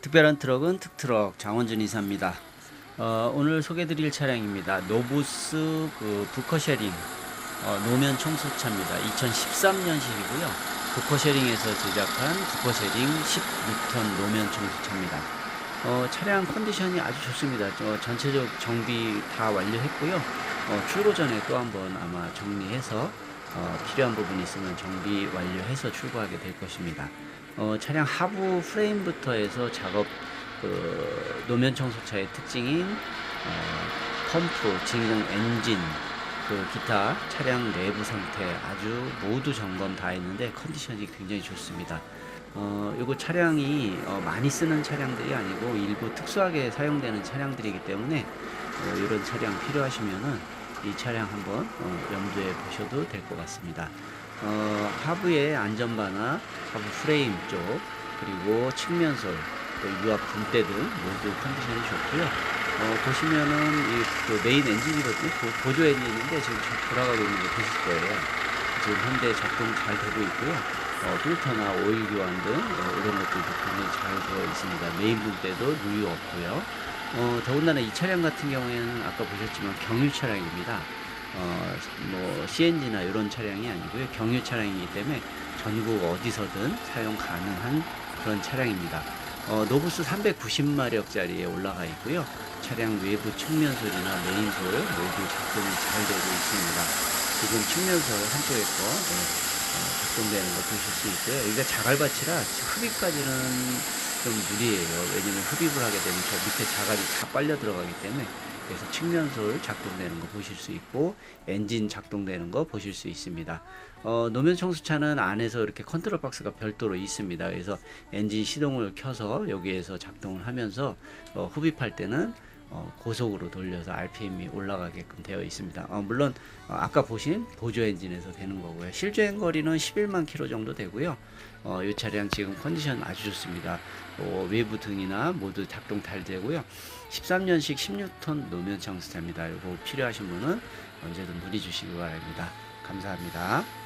특별한 트럭은 특트럭 장원준 이사입니다. 어, 오늘 소개드릴 차량입니다. 노부스 그 부커쉐링 어, 노면 청소차입니다. 2013년식이고요. 부커쉐링에서 제작한 부커쉐링 16톤 노면 청소차입니다. 어, 차량 컨디션이 아주 좋습니다. 어, 전체적 정비 다 완료했고요. 어, 출고 전에 또 한번 아마 정리해서 어, 필요한 부분이 있으면 정비 완료해서 출고하게 될 것입니다. 어, 차량 하부 프레임부터 해서 작업 그 노면 청소차의 특징인 어, 펌프, 진공 엔진, 그 기타 차량 내부 상태 아주 모두 점검 다 했는데 컨디션이 굉장히 좋습니다. 어, 요거 차량이 어, 많이 쓰는 차량들이 아니고 일부 특수하게 사용되는 차량들이기 때문에 어, 이런 차량 필요하시면은 이 차량 한번 어, 염두에 보셔도 될 것 같습니다. 어, 하부의 안전바나 하부 프레임 쪽 그리고 측면솔 또 유압 분대 등 모두 컨디션이 좋고요. 어, 보시면은 이그 메인 엔진이거든요. 보- 보조 엔진인데 지금 잘 돌아가고 있는 거 보실 거예요. 지금 현대 작동 잘 되고 있고요. 어, 필터나 오일 교환 등 어, 이런 것들도 굉장히 잘 되어 있습니다. 메인 분대도 누유 없고요. 어, 더군다나 이 차량 같은 경우에는 아까 보셨지만 경유 차량입니다. 어, 뭐 CNG나 이런 차량이 아니고요. 경유 차량이기 때문에 전국 어디서든 사용 가능한 그런 차량입니다. 어, 노부스 390마력짜리에 올라가 있고요. 차량 외부 측면솔이나 메인솔 모두 작동이 잘 되고 있습니다. 지금 측면솔 한쪽에 거 네, 어, 작동되는 거 보실 수 있고요. 여기가 자갈밭이라 흡입까지는 좀 무리예요. 왜냐면 흡입을 하게 되면 저 밑에 자갈이 다 빨려 들어가기 때문에 그래서 측면솔 작동되는 거 보실 수 있고 엔진 작동되는 거 보실 수 있습니다. 어, 노면 청소차는 안에서 이렇게 컨트롤 박스가 별도로 있습니다. 그래서 엔진 시동을 켜서 여기에서 작동을 하면서 어, 흡입할 때는 어, 고속으로 돌려서 RPM이 올라가게끔 되어 있습니다. 어, 물론 어, 아까 보신 보조 엔진에서 되는 거고요. 실주행 거리는 11만 킬로 정도 되고요. 어, 이 차량 지금 컨디션 아주 좋습니다. 어, 외부 등이나 모두 작동 잘 되고요. 13년식 16톤 노면 청소차입니다. 이거 필요하신 분은 언제든 문의 주시기 바랍니다. 감사합니다.